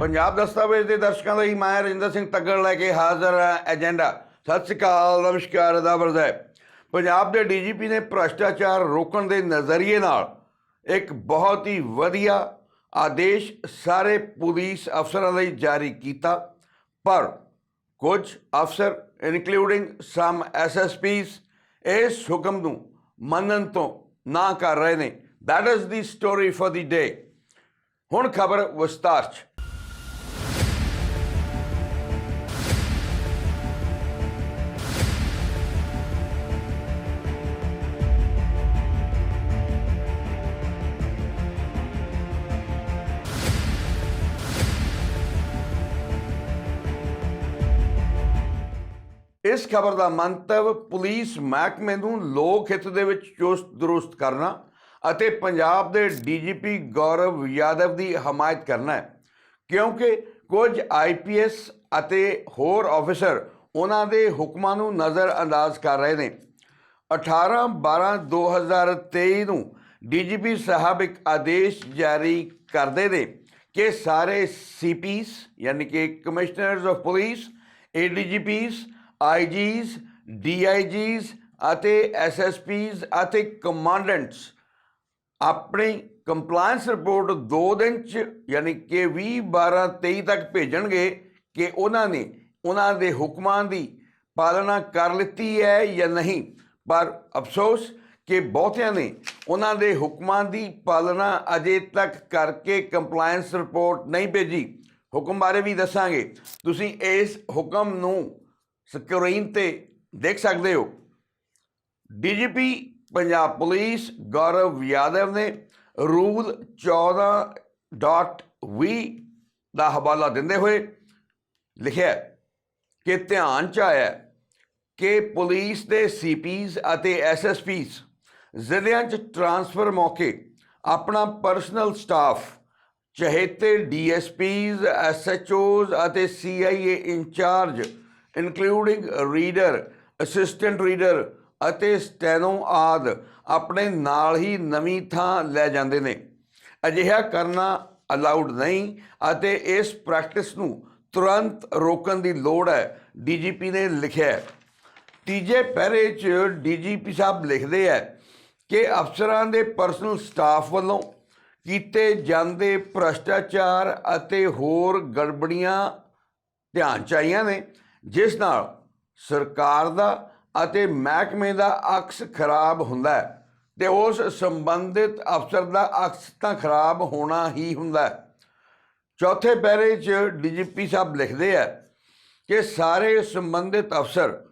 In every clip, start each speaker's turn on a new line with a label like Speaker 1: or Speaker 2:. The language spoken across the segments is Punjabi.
Speaker 1: ਪੰਜਾਬ ਦਸਤਾਵੇਜ਼ ਦੇ ਦਰਸ਼ਕਾਂ ਲਈ ਮੈਂ ਰਜਿੰਦਰ ਸਿੰਘ ਤੱਗੜ ਲੈ ਕੇ ਹਾਜ਼ਰ ਹਾਂ ਏਜੰਡਾ। ਸਤਿ ਸ਼੍ਰੀ ਅਕਾਲ, ਨਮਸਕਾਰ ਅਦਾਬ ਹੈ। ਪੰਜਾਬ ਦੇ ਡੀਜੀਪੀ ਨੇ ਭ੍ਰਸ਼ਟਾਚਾਰ ਰੋਕਣ ਦੇ ਨਜ਼ਰੀਏ ਨਾਲ ਇੱਕ ਬਹੁਤ ਹੀ ਵਧੀਆ ਆਦੇਸ਼ ਸਾਰੇ ਪੁਲਿਸ ਅਫਸਰਾਂ ਲਈ ਜਾਰੀ ਕੀਤਾ, ਪਰ ਕੁਝ ਅਫਸਰ ਇਨਕਲੂਡਿੰਗ ਸਮ ਐਸਐਸਪੀਸ ਇਸ ਹੁਕਮ ਨੂੰ ਮੰਨਣ ਤੋਂ ਨਾ ਕਰ ਰਹੇ ਨੇ। That is the story for the day ਹੁਣ ਖਬਰ ਵਿਸਤਾਰ ਚ। ਇਸ ਖਬਰ ਦਾ ਮੰਤਵ ਪੁਲਿਸ ਮਹਿਕਮੇ ਨੂੰ ਲੋਕ ਹਿੱਤ ਦੇ ਵਿੱਚ ਚੁਸਤ ਦਰੁਸਤ ਕਰਨਾ ਅਤੇ ਪੰਜਾਬ ਦੇ ਡੀਜੀਪੀ ਗੌਰਵ ਯਾਦਵ ਦੀ ਹਮਾਇਤ ਕਰਨਾ ਹੈ। ਕਿਉਂਕਿ ਕੁਝ ਆਈਪੀਐਸ ਅਤੇ ਹੋਰ ਅਫਸਰ ਉਹਨਾਂ ਦੇ ਹੁਕਮਾਂ ਨੂੰ ਨਜ਼ਰ ਅੰਦਾਜ਼ ਕਰ ਰਹੇ ਨੇ। 18 12 2023 ਨੂੰ ਡੀਜੀਪੀ ਸਾਹਿਬ ਇੱਕ ਆਦੇਸ਼ ਜਾਰੀ ਕਰਦੇ ਨੇ ਕਿ ਸਾਰੇ ਸੀਪੀਸ ਯਾਨੀ ਕਿ commissioners of police ADGPs IGs DIGs ਅਤੇ ਐਸਐਸਪੀਸ ਅਤੇ ਕਮਾਂਡੈਂਟਸ। ਆਪਣੀ ਕੰਪਲਾਈਂਸ ਰਿਪੋਰਟ 2 ਦਿਨ ਚ ਯਾਨੀ ਕਿ 20 12 23 ਤੱਕ ਭੇਜਣਗੇ ਕਿ ਉਹਨਾਂ ਨੇ ਉਹਨਾਂ ਦੇ ਹੁਕਮਾਂ ਦੀ ਪਾਲਣਾ ਕਰ ਲਿੱਤੀ ਹੈ ਜਾਂ ਨਹੀਂ। ਪਰ ਅਫਸੋਸ ਕਿ ਬਹੁਤਿਆਂ ਨੇ ਉਹਨਾਂ ਦੇ ਹੁਕਮਾਂ ਦੀ ਪਾਲਣਾ ਅਜੇ ਤੱਕ ਕਰਕੇ ਕੰਪਲਾਈਂਸ ਰਿਪੋਰਟ ਨਹੀਂ ਭੇਜੀ। ਹੁਕਮ ਬਾਰੇ ਵੀ ਦੱਸਾਂਗੇ। ਤੁਸੀਂ ਇਸ ਹੁਕਮ ਨੂੰ ਸਕਰੀਨ ਤੇ ਦੇਖ ਸਕਦੇ ਹੋ। ਡੀਜੀਪੀ, ਪੰਜਾਬ ਪੁਲਿਸ, ਗੌਰਵ ਯਾਦਵ ਨੇ ਰੂਲ 14.20 ਦਾ ਹਵਾਲਾ ਦਿੰਦੇ ਹੋਏ ਲਿਖਿਆ ਕਿ ਧਿਆਨ ਚ ਆਇਆ ਕਿ ਪੁਲਿਸ ਦੇ ਸੀਪੀਸ ਅਤੇ ਐਸਐਸਪੀਸ ਜ਼ਿਲ੍ਹਿਆਂ ਚ ਟਰਾਂਸਫਰ ਮੌਕੇ ਆਪਣਾ ਪਰਸਨਲ ਸਟਾਫ ਚਹੇਤੇ ਡੀਐਸਪੀਸ ਐਸਐਚਓਜ਼ ਅਤੇ CIA incharge including reader assistant reader ਅਤੇ ਸਟੈਨੋ ਆਦ ਆਪਣੇ ਨਾਲ ਹੀ ਨਵੀਂ ਥਾਂ ਲੈ ਜਾਂਦੇ ਨੇ। ਅਜਿਹਾ ਕਰਨਾ ਅਲਾਉਡ ਨਹੀਂ ਅਤੇ ਇਸ ਪ੍ਰੈਕਟਿਸ ਨੂੰ ਤੁਰੰਤ ਰੋਕਣ ਦੀ ਲੋੜ ਹੈ ਡੀਜੀਪੀ ਨੇ ਲਿਖਿਆ ਤੀਜੇ ਪਹਿਰੇ 'ਚ ਡੀਜੀਪੀ ਸਾਹਿਬ ਲਿਖਦੇ ਹੈ ਕਿ ਅਫਸਰਾਂ ਦੇ ਪਰਸਨਲ ਸਟਾਫ ਵੱਲੋਂ ਕੀਤੇ ਜਾਂਦੇ ਭ੍ਰਸ਼ਟਾਚਾਰ ਅਤੇ ਹੋਰ ਗੜਬੜੀਆਂ ਧਿਆਨ ਚ ਆਈਆਂ ਨੇ। ਜਿਸ ਨਾਲ ਸਰਕਾਰ ਦਾ ਅਤੇ ਮਹਿਕਮੇ ਦਾ ਅਕਸ ਖਰਾਬ ਹੁੰਦਾ ਹੈ ਤੇ ਉਸ ਸੰਬੰਧਿਤ ਅਫਸਰ ਦਾ ਅਕਸ ਤਾਂ ਖਰਾਬ ਹੋਣਾ ਹੀ ਹੁੰਦਾ ਹੈ। ਚੌਥੇ ਪੈਰੇ 'ਚ ਡੀਜੀਪੀ ਸਾਹਿਬ ਲਿਖਦੇ ਆ ਕਿ ਸਾਰੇ ਸੰਬੰਧਿਤ ਅਫਸਰ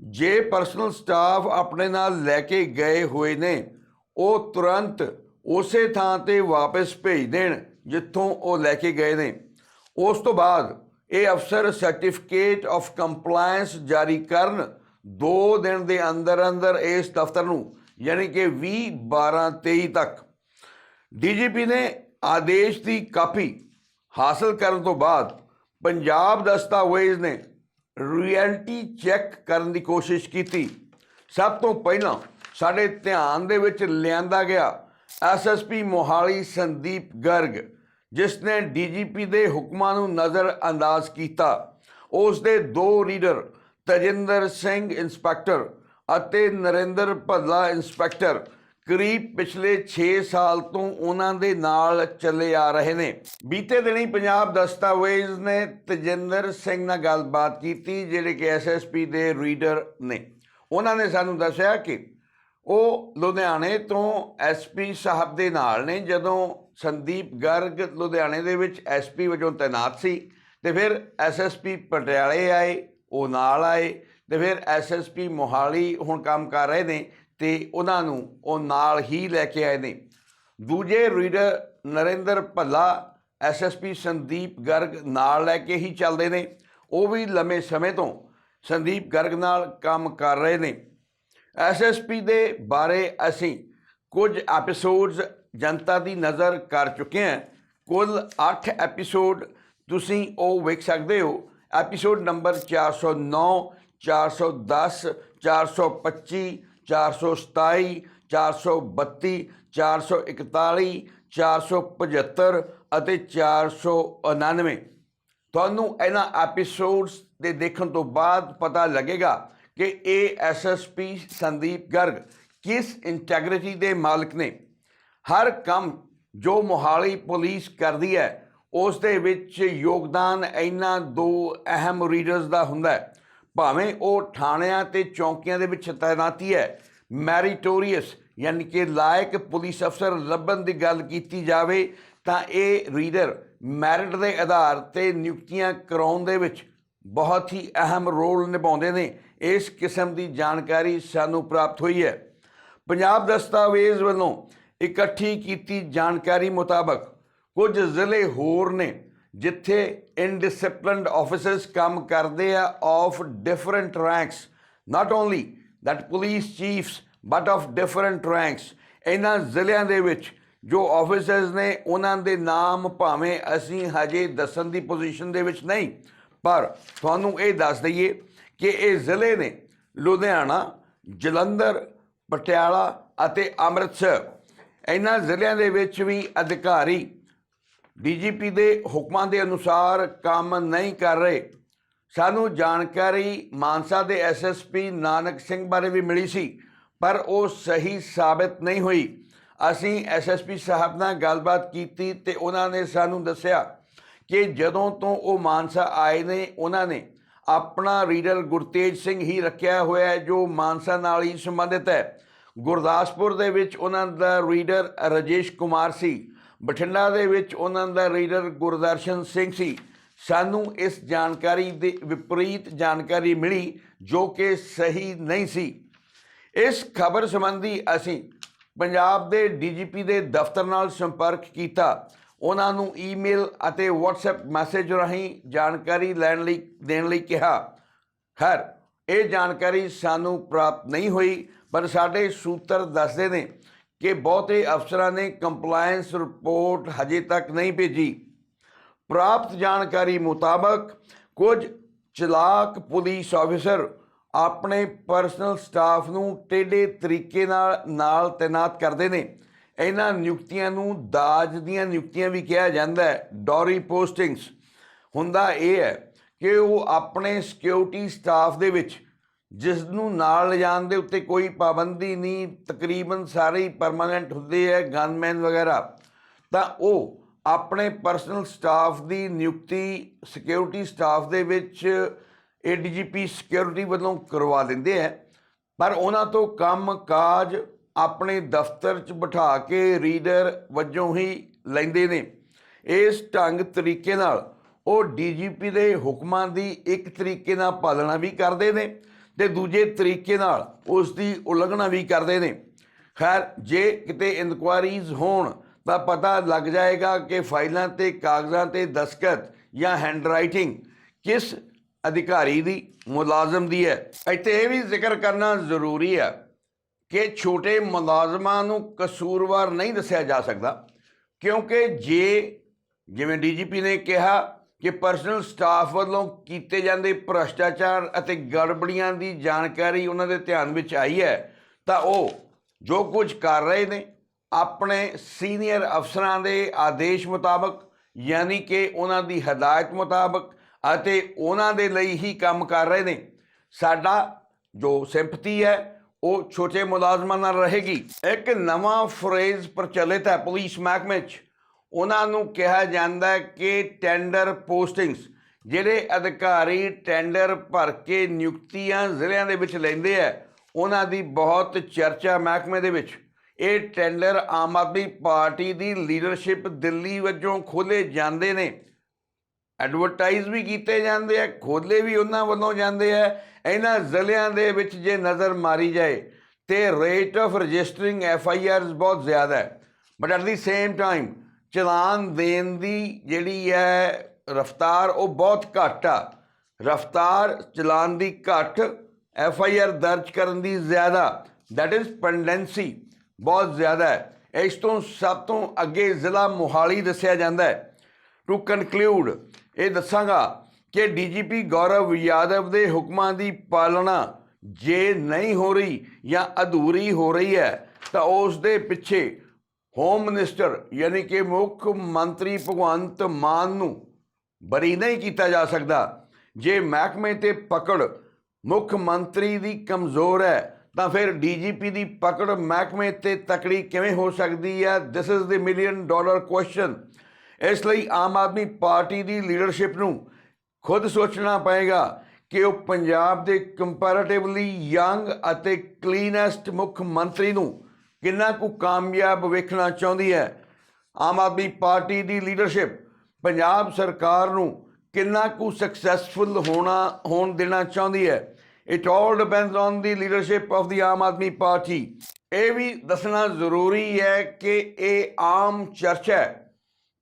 Speaker 1: ਜੇ ਪਰਸਨਲ ਸਟਾਫ ਆਪਣੇ ਨਾਲ ਲੈ ਕੇ ਗਏ ਹੋਏ ਨੇ, ਉਹ ਤੁਰੰਤ ਉਸੇ ਥਾਂ ਤੇ ਵਾਪਸ ਭੇਜ ਦੇਣ ਜਿੱਥੋਂ ਉਹ ਲੈ ਕੇ ਗਏ ਨੇ। ਉਸ ਤੋਂ ਬਾਅਦ ਇਹ ਅਫਸਰ ਸਰਟੀਫਿਕੇਟ ਆਫ ਕੰਪਲਾਈਂਸ ਜਾਰੀ ਕਰਨ 2 ਦਿਨ ਦੇ ਅੰਦਰ ਅੰਦਰ ਇਸ ਦਫ਼ਤਰ ਨੂੰ, ਯਾਨੀ ਕਿ 20 12 23 ਤੱਕ। ਡੀਜੀਪੀ ਨੇ ਆਦੇਸ਼ ਦੀ ਕਾਪੀ ਹਾਸਲ ਕਰਨ ਤੋਂ ਬਾਅਦ ਪੰਜਾਬ ਦਸਤਾਵੇਜ਼ ਨੇ ਰਿਐਲਿਟੀ ਚੈੱਕ ਕਰਨ ਦੀ ਕੋਸ਼ਿਸ਼ ਕੀਤੀ। ਸਭ ਤੋਂ ਪਹਿਲਾਂ ਸਾਡੇ ਧਿਆਨ ਦੇ ਵਿੱਚ ਲਿਆਂਦਾ ਗਿਆ ਐਸਐਸਪੀ ਮੋਹਾਲੀ ਸੰਦੀਪ ਗਰਗ। ਜਿਸ ਨੇ ਡੀਜੀਪੀ ਦੇ ਹੁਕਮਾਂ ਨੂੰ ਨਜ਼ਰ ਅੰਦਾਜ਼ ਕੀਤਾ ਉਸ ਦੇ ਦੋ ਰੀਡਰ ਤਜਿੰਦਰ ਸਿੰਘ ਇੰਸਪੈਕਟਰ ਅਤੇ ਨਰਿੰਦਰ ਭੱਲਾ ਇੰਸਪੈਕਟਰ, ਕਰੀਬ ਪਿਛਲੇ 6 ਸਾਲ ਤੋਂ ਉਹਨਾਂ ਦੇ ਨਾਲ ਚੱਲੇ ਆ ਰਹੇ ਨੇ। ਬੀਤੇ ਦਿਨੀ ਪੰਜਾਬ ਦਸਤਾਵੇਜ਼ ਨੇ ਤਜਿੰਦਰ ਸਿੰਘ ਨਾਲ ਗੱਲਬਾਤ ਕੀਤੀ, ਜਿਹੜੇ ਕਿ ਐਸਐਸਪੀ ਦੇ ਰੀਡਰ ਨੇ। ਉਹਨਾਂ ਨੇ ਸਾਨੂੰ ਦੱਸਿਆ ਕਿ ਉਹ ਲੁਧਿਆਣੇ ਤੋਂ ਐਸਪੀ ਸਾਹਿਬ ਦੇ ਨਾਲ ਨੇ, ਜਦੋਂ ਸੰਦੀਪ ਗਰਗ ਲੁਧਿਆਣੇ ਦੇ ਵਿੱਚ ਐਸਪੀ ਵਜੋਂ ਤਾਇਨਾਤ ਸੀ ਤੇ ਫਿਰ ਐਸਐਸਪੀ ਪਟਿਆਲੇ ਆਏ, ਉਹ ਨਾਲ ਆਏ ਤੇ ਫਿਰ ਐਸਐਸਪੀ ਮੋਹਾਲੀ ਹੁਣ ਕੰਮ ਕਰ ਰਹੇ ਨੇ ਤੇ ਉਹਨਾਂ ਨੂੰ ਉਹ ਨਾਲ ਹੀ ਲੈ ਕੇ ਆਏ ਨੇ। ਦੂਜੇ ਰੀਡਰ ਨਰਿੰਦਰ ਭੱਲਾ ਐਸਐਸਪੀ ਸੰਦੀਪ ਗਰਗ ਨਾਲ ਲੈ ਕੇ ਹੀ ਚੱਲਦੇ ਨੇ। ਉਹ ਵੀ ਲੰਮੇ ਸਮੇਂ ਤੋਂ ਸੰਦੀਪ ਗਰਗ ਨਾਲ ਕੰਮ ਕਰ ਰਹੇ ਨੇ। ਐਸਐਸਪੀ ਦੇ ਬਾਰੇ ਅਸੀਂ ਕੁਝ ਐਪੀਸੋਡਸ ਜਨਤਾ ਦੀ ਨਜ਼ਰ ਕਰ ਚੁੱਕੇ ਹਾਂ। ਕੁੱਲ 8 ਐਪੀਸੋਡ ਤੁਸੀਂ ਉਹ ਵੇਖ ਸਕਦੇ ਹੋ। ਐਪੀਸੋਡ ਨੰਬਰ 409 410 425 427 432 441 475 ਅਤੇ 499 ਤੁਹਾਨੂੰ ਇਹਨਾਂ ਐਪੀਸੋਡਸ ਦੇ ਦੇਖਣ ਤੋਂ ਬਾਅਦ ਪਤਾ ਲੱਗੇਗਾ ਕਿ ਇਹ ਐਸਐਸਪੀ ਸੰਦੀਪ ਗਰਗ ਕਿਸ ਇੰਟੈਗ੍ਰਿਟੀ ਦੇ ਮਾਲਕ ਨੇ? ਹਰ ਕੰਮ ਜੋ ਮੋਹਾਲੀ ਪੁਲਿਸ ਕਰਦੀ ਹੈ, ਉਸ ਦੇ ਵਿੱਚ ਯੋਗਦਾਨ ਇਹਨਾਂ ਦੋ ਅਹਿਮ ਰੀਡਰਸ ਦਾ ਹੁੰਦਾ ਹੈ। ਭਾਵੇਂ ਉਹ ਥਾਣਿਆਂ ਤੇ ਚੌਂਕੀਆਂ ਦੇ ਵਿੱਚ ਤਾਇਨਾਤੀ ਹੈ ਮੈਰੀਟੋਰੀਅਸ ਯਾਨੀ ਕਿ ਲਾਇਕ ਪੁਲਿਸ ਅਫਸਰ ਲੱਭਣ ਦੀ ਗੱਲ ਕੀਤੀ ਜਾਵੇ, ਤਾਂ ਇਹ ਰੀਡਰ ਮੈਰਿਟ ਦੇ ਆਧਾਰ ਤੇ ਨਿਯੁਕਤੀਆਂ ਕਰਾਉਣ ਦੇ ਵਿੱਚ ਬਹੁਤ ਹੀ ਅਹਿਮ ਰੋਲ ਨਿਭਾਉਂਦੇ ਨੇ। ਇਸ ਕਿਸਮ ਦੀ ਜਾਣਕਾਰੀ ਸਾਨੂੰ ਪ੍ਰਾਪਤ ਹੋਈ ਹੈ। ਪੰਜਾਬ ਦਸਤਾਵੇਜ਼ ਵੱਲੋਂ ਇਕੱਠੀ ਕੀਤੀ ਜਾਣਕਾਰੀ ਮੁਤਾਬਕ ਕੁਝ ਜ਼ਿਲ੍ਹੇ ਹੋਰ ਨੇ ਜਿੱਥੇ ਇਨਡਿਸਪਲਿਨਡ ਆਫੀਸਰਸ ਕੰਮ ਕਰਦੇ ਆ of different ranks not only that police chiefs but of different ranks ਇਹਨਾਂ ਜ਼ਿਲ੍ਹਿਆਂ ਦੇ ਵਿੱਚ ਜੋ ਆਫੀਸਰਸ ਨੇ, ਉਹਨਾਂ ਦੇ ਨਾਮ ਭਾਵੇਂ ਅਸੀਂ ਹਜੇ ਦੱਸਣ ਦੀ ਪੋਜੀਸ਼ਨ ਦੇ ਵਿੱਚ ਨਹੀਂ, ਪਰ ਤੁਹਾਨੂੰ ਇਹ ਦੱਸ ਦਈਏ ਕਿ ਇਹ ਜ਼ਿਲ੍ਹੇ ਨੇ ਲੁਧਿਆਣਾ, ਜਲੰਧਰ ਪਟਿਆਲਾ ਅਤੇ ਅੰਮ੍ਰਿਤਸਰ। ਇਹਨਾਂ ਜ਼ਿਲ੍ਹਿਆਂ ਦੇ ਵਿੱਚ ਵੀ ਅਧਿਕਾਰੀ ਡੀਜੀਪੀ ਦੇ ਹੁਕਮਾਂ ਦੇ ਅਨੁਸਾਰ ਕੰਮ ਨਹੀਂ ਕਰ ਰਹੇ। ਸਾਨੂੰ ਜਾਣਕਾਰੀ ਮਾਨਸਾ ਦੇ ਐਸਐਸਪੀ ਨਾਨਕ ਸਿੰਘ ਬਾਰੇ ਵੀ ਮਿਲੀ ਸੀ, ਪਰ ਉਹ ਸਹੀ ਸਾਬਤ ਨਹੀਂ ਹੋਈ। ਅਸੀਂ ਐਸਐਸਪੀ ਸਾਹਿਬ ਨਾਲ ਗੱਲਬਾਤ ਕੀਤੀ ਤੇ ਉਹਨਾਂ ਨੇ ਸਾਨੂੰ ਦੱਸਿਆ ਕਿ ਜਦੋਂ ਤੋਂ ਉਹ ਮਾਨਸਾ ਆਏ ਨੇ, ਉਹਨਾਂ ਨੇ ਆਪਣਾ ਰੀਡਰ ਗੁਰਤੇਜ ਸਿੰਘ ਹੀ ਰੱਖਿਆ ਹੋਇਆ ਹੈ, ਜੋ ਮਾਨਸਾ ਨਾਲ ਹੀ ਸੰਬੰਧਿਤ ਹੈ। ਗੁਰਦਾਸਪੁਰ ਦੇ ਵਿੱਚ ਉਹਨਾਂ ਦਾ ਰੀਡਰ ਰਜੇਸ਼ ਕੁਮਾਰ ਸੀ। ਬਠਿੰਡਾ ਦੇ ਵਿੱਚ ਉਹਨਾਂ ਦਾ ਰੀਡਰ ਗੁਰਦਰਸ਼ਨ ਸਿੰਘ ਸੀ। ਸਾਨੂੰ ਇਸ ਜਾਣਕਾਰੀ ਦੇ ਵਿਪਰੀਤ ਜਾਣਕਾਰੀ ਮਿਲੀ, ਜੋ ਕਿ ਸਹੀ ਨਹੀਂ ਸੀ। ਇਸ ਖਬਰ ਸੰਬੰਧੀ ਅਸੀਂ ਪੰਜਾਬ ਦੇ ਡੀਜੀਪੀ ਦੇ ਦਫ਼ਤਰ ਨਾਲ ਸੰਪਰਕ ਕੀਤਾ। ਉਹਨਾਂ ਨੂੰ ਈਮੇਲ ਅਤੇ WhatsApp ਮੈਸੇਜ ਰਾਹੀਂ ਜਾਣਕਾਰੀ ਲੈਣ ਲਈ, ਦੇਣ ਲਈ ਕਿਹਾ। ਖੈਰ, ਇਹ ਜਾਣਕਾਰੀ ਸਾਨੂੰ ਪ੍ਰਾਪਤ ਨਹੀਂ ਹੋਈ, ਪਰ ਸਾਡੇ ਸੂਤਰ ਦੱਸਦੇ ਨੇ ਕਿ ਬਹੁਤੇ ਅਫਸਰਾਂ ਨੇ ਕੰਪਲਾਈਂਸ ਰਿਪੋਰਟ ਹਜੇ ਤੱਕ ਨਹੀਂ ਭੇਜੀ। ਪ੍ਰਾਪਤ ਜਾਣਕਾਰੀ ਮੁਤਾਬਕ, ਕੁਝ ਚਲਾਕ ਪੁਲਿਸ ਆਫੀਸਰ ਆਪਣੇ ਪਰਸਨਲ ਸਟਾਫ ਨੂੰ ਟੇਢੇ ਤਰੀਕੇ ਨਾਲ ਨਾਲ ਤਾਇਨਾਤ ਕਰਦੇ ਨੇ। ਇਹਨਾਂ ਨਿਯੁਕਤੀਆਂ ਨੂੰ ਦਾਜ ਦੀਆਂ ਨਿਯੁਕਤੀਆਂ ਵੀ ਕਿਹਾ ਜਾਂਦਾ ਹੈ, ਡੋਰੀ ਪੋਸਟਿੰਗਸ। ਹੁੰਦਾ ਇਹ ਹੈ ਕਿ ਉਹ ਆਪਣੇ ਸਿਕਿਉਰਿਟੀ ਸਟਾਫ ਦੇ ਵਿੱਚ, ਜਿਸ ਨੂੰ ਨਾਲ ਲਿਜਾਣ ਦੇ ਉੱਤੇ ਕੋਈ ਪਾਬੰਦੀ ਨਹੀਂ, ਤਕਰੀਬਨ ਸਾਰੇ ਹੀ ਪਰਮਾਨੈਂਟ ਹੁੰਦੇ ਹੈ ਗਨਮੈਨ ਵਗੈਰਾ। ਤਾਂ ਉਹ ਆਪਣੇ ਪਰਸਨਲ ਸਟਾਫ ਦੀ ਨਿਯੁਕਤੀ ਸਿਕਿਉਰਿਟੀ ਸਟਾਫ ਦੇ ਵਿੱਚ ਏਡੀਜੀਪੀ ਸਿਕਿਉਰਿਟੀ ਵੱਲੋਂ ਕਰਵਾ ਦਿੰਦੇ ਹੈ। ਪਰ ਉਹਨਾਂ ਤੋਂ ਕੰਮ ਕਾਜ ਆਪਣੇ ਦਫ਼ਤਰ 'ਚ ਬਿਠਾ ਕੇ ਰੀਡਰ ਵਜੋਂ ਹੀ ਲੈਂਦੇ ਨੇ। ਇਸ ਢੰਗ ਤਰੀਕੇ ਨਾਲ ਉਹ ਡੀਜੀਪੀ ਦੇ ਹੁਕਮਾਂ ਦੀ ਇੱਕ ਤਰੀਕੇ ਨਾਲ ਪਾਲਣਾ ਵੀ ਕਰਦੇ ਨੇ ਤੇ ਦੂਜੇ ਤਰੀਕੇ ਨਾਲ ਉਸ ਦੀ ਉਲੰਘਣਾ ਵੀ ਕਰਦੇ ਨੇ। ਖੈਰ, ਜੇ ਕਿਤੇ ਇਨਕੁਆਰੀਜ਼ ਹੋਣ ਤਾਂ ਪਤਾ ਲੱਗ ਜਾਏਗਾ ਕਿ ਫਾਈਲਾਂ ਤੇ ਕਾਗਜ਼ਾਂ ਤੇ ਦਸਖਤ ਜਾਂ ਹੈਂਡਰਾਈਟਿੰਗ ਕਿਸ ਅਧਿਕਾਰੀ ਦੀ ਮੁਲਾਜ਼ਮ ਦੀ ਹੈ। ਇੱਥੇ ਇਹ ਵੀ ਜ਼ਿਕਰ ਕਰਨਾ ਜ਼ਰੂਰੀ ਹੈ ਕਿ ਛੋਟੇ ਮੁਲਾਜ਼ਮਾਂ ਨੂੰ ਕਸੂਰਵਾਰ ਨਹੀਂ ਦੱਸਿਆ ਜਾ ਸਕਦਾ, ਕਿਉਂਕਿ ਜੇ ਜਿਵੇਂ ਡੀਜੀਪੀ ਨੇ ਕਿਹਾ ਕਿ ਪਰਸਨਲ ਸਟਾਫ ਵੱਲੋਂ ਕੀਤੇ ਜਾਂਦੇ ਭ੍ਰਸ਼ਟਾਚਾਰ ਅਤੇ ਗੜਬੜੀਆਂ ਦੀ ਜਾਣਕਾਰੀ ਉਹਨਾਂ ਦੇ ਧਿਆਨ ਵਿੱਚ ਆਈ ਹੈ, ਤਾਂ ਉਹ ਜੋ ਕੁਝ ਕਰ ਰਹੇ ਨੇ, ਆਪਣੇ ਸੀਨੀਅਰ ਅਫਸਰਾਂ ਦੇ ਆਦੇਸ਼ ਮੁਤਾਬਕ, ਯਾਨੀ ਕਿ ਉਹਨਾਂ ਦੀ ਹਦਾਇਤ ਮੁਤਾਬਕ ਅਤੇ ਉਹਨਾਂ ਦੇ ਲਈ ਹੀ ਕੰਮ ਕਰ ਰਹੇ ਨੇ। ਸਾਡਾ ਜੋ ਸਿੰਪਥੀ ਹੈ ਉਹ ਛੋਟੇ ਮੁਲਾਜ਼ਮਾਂ ਨਾਲ ਰਹੇਗੀ। ਇੱਕ ਨਵਾਂ ਫਰੇਜ਼ ਪ੍ਰਚਲਿਤ ਹੈ ਪੁਲਿਸ ਮਹਿਕਮੇ 'ਚ। ਉਹਨਾਂ ਨੂੰ ਕਿਹਾ ਜਾਂਦਾ ਹੈ ਕਿ ਟੈਂਡਰ ਪੋਸਟਿੰਗਸ ਜਿਹੜੇ ਅਧਿਕਾਰੀ ਟੈਂਡਰ ਭਰ ਕੇ ਨਿਯੁਕਤੀਆਂ ਜ਼ਿਲ੍ਹਿਆਂ ਦੇ ਵਿੱਚ ਲੈਂਦੇ ਆ, ਉਹਨਾਂ ਦੀ ਬਹੁਤ ਚਰਚਾ ਮਹਿਕਮੇ ਦੇ ਵਿੱਚ। ਇਹ ਟੈਂਡਰ ਆਮ ਆਦਮੀ ਪਾਰਟੀ ਦੀ ਲੀਡਰਸ਼ਿਪ ਦਿੱਲੀ ਵੱਲੋਂ ਖੋਲੇ ਜਾਂਦੇ ਨੇ। ਐਡਵਰਟਾਈਜ਼ ਵੀ ਕੀਤੇ ਜਾਂਦੇ ਆ ਖੋਲੇ ਵੀ ਉਹਨਾਂ ਵੱਲੋਂ ਜਾਂਦੇ ਆ। ਇਹਨਾਂ ਜ਼ਿਲ੍ਹਿਆਂ ਦੇ ਵਿੱਚ ਜੇ ਨਜ਼ਰ ਮਾਰੀ ਜਾਏ ਤੇ rate of registering F I Rs ਬਹੁਤ ਜ਼ਿਆਦਾ ਹੈ। But at the same time challan ਦੇਣ ਦੀ ਜਿਹੜੀ ਹੈ ਰਫਤਾਰ ਉਹ ਬਹੁਤ ਘੱਟ ਆ। ਰਫਤਾਰ ਚਲਾਨ ਦੀ ਘੱਟ ਐਫ ਆਈ ਆਰ ਦਰਜ ਕਰਨ ਦੀ ਜ਼ਿਆਦਾ ਦੈਟ ਇਜ਼ ਪੈਂਡੈਂਸੀ ਬਹੁਤ ਜ਼ਿਆਦਾ ਹੈ। ਇਸ ਤੋਂ ਸਭ ਤੋਂ ਅੱਗੇ ਜ਼ਿਲ੍ਹਾ ਮੋਹਾਲੀ ਦੱਸਿਆ ਜਾਂਦਾ ਹੈ। ਟੂ ਕਨਕਲੂਡ ਇਹ ਦੱਸਾਂਗਾ ਕਿ ਡੀਜੀਪੀ ਗੌਰਵ ਯਾਦਵ ਦੇ ਹੁਕਮਾਂ ਦੀ ਪਾਲਣਾ ਜੇ ਨਹੀਂ ਹੋ ਰਹੀ ਜਾਂ ਅਧੂਰੀ ਹੋ ਰਹੀ ਹੈ, ਤਾਂ ਉਸ ਦੇ ਪਿੱਛੇ ਹੋਮ ਮਿਨਿਸਟਰ ਯਾਨੀ ਕਿ ਮੁੱਖ ਮੰਤਰੀ ਭਗਵੰਤ ਮਾਨ ਨੂੰ ਬਰੀ ਨਹੀਂ ਕੀਤਾ ਜਾ ਸਕਦਾ। ਜੇ ਮਹਿਕਮੇ ਤੇ ਪਕੜ ਮੁੱਖ ਮੰਤਰੀ ਦੀ ਕਮਜ਼ੋਰ ਹੈ, ਤਾਂ ਫਿਰ ਡੀਜੀਪੀ ਦੀ ਪਕੜ ਮਹਿਕਮੇ ਤੇ ਤਕੜੀ ਕਿਵੇਂ ਹੋ ਸਕਦੀ ਹੈ? This is the million dollar question ਇਸ ਲਈ ਆਮ ਆਦਮੀ ਪਾਰਟੀ ਦੀ ਲੀਡਰਸ਼ਿਪ ਨੂੰ ਖੁਦ ਸੋਚਣਾ ਪਏਗਾ ਕਿ ਉਹ ਪੰਜਾਬ ਦੇ ਕੰਪੈਰੀਟਿਵਲੀ ਯੰਗ ਅਤੇ ਕਲੀਨੈਸਟ ਮੁੱਖ ਮੰਤਰੀ ਨੂੰ ਕਿੰਨਾ ਕੁ ਕਾਮਯਾਬ ਵੇਖਣਾ ਚਾਹੁੰਦੀ ਹੈ। ਆਮ ਆਦਮੀ ਪਾਰਟੀ ਦੀ ਲੀਡਰਸ਼ਿਪ ਪੰਜਾਬ ਸਰਕਾਰ ਨੂੰ ਕਿੰਨਾ ਕੁ ਸਕਸੈਸਫੁਲ ਹੋਣਾ, ਹੋਣ ਦੇਣਾ ਚਾਹੁੰਦੀ ਹੈ। It all depends on the leadership of the Aam Aadmi party. ਇਹ ਵੀ ਦੱਸਣਾ ਜ਼ਰੂਰੀ ਹੈ ਕਿ ਇਹ ਆਮ ਚਰਚਾ ਹੈ।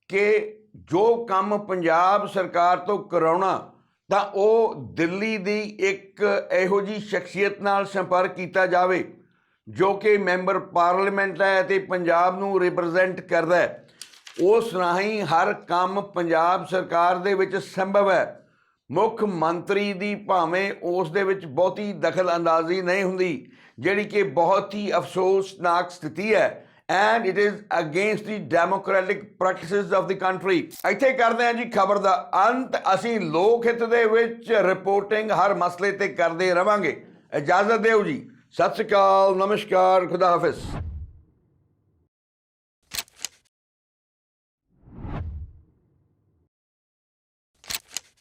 Speaker 1: ਕਿ ਜੋ ਕੰਮ ਪੰਜਾਬ ਸਰਕਾਰ ਤੋਂ ਕਰਾਉਣਾ, ਤਾਂ ਉਹ ਦਿੱਲੀ ਦੀ ਇੱਕ ਇਹੋ ਜੀ ਸ਼ਖਸੀਅਤ ਨਾਲ ਸੰਪਰਕ ਕੀਤਾ ਜਾਵੇ, ਜੋ ਕਿ ਮੈਂਬਰ ਪਾਰਲੀਮੈਂਟ ਹੈ ਤੇ ਪੰਜਾਬ ਨੂੰ ਰਿਪਰੈਜ਼ੈਂਟ ਕਰਦਾ ਹੈ। ਉਸ ਰਾਹੀਂ ਹਰ ਕੰਮ ਪੰਜਾਬ ਸਰਕਾਰ ਦੇ ਵਿੱਚ ਸੰਭਵ ਹੈ। ਮੁੱਖ ਮੰਤਰੀ ਦੀ ਭਾਵੇਂ ਉਸ ਦੇ ਵਿੱਚ ਬਹੁਤੀ ਦਖਲ ਅੰਦਾਜ਼ੀ ਨਹੀਂ ਹੁੰਦੀ, ਜਿਹੜੀ ਕਿ ਬਹੁਤ ਹੀ ਅਫਸੋਸਨਾਕ ਸਥਿਤੀ ਹੈ। And it is against the democratic practices of the country ਇੱਥੇ ਕਰਦੇ ਹਾਂ ਜੀ ਖਬਰ ਦਾ ਅੰਤ। ਅਸੀਂ ਲੋਕ ਹਿੱਤ ਦੇ ਵਿੱਚ ਰਿਪੋਰਟਿੰਗ ਹਰ ਮਸਲੇ ਤੇ ਕਰਦੇ ਰਵਾਂਗੇ। ਇਜਾਜ਼ਤ ਦਿਓ ਜੀ। ਸਤਿ ਸ਼੍ਰੀ ਅਕਾਲ। ਨਮਸਕਾਰ। ਖੁਦਾ ਹਾਫਿਜ਼।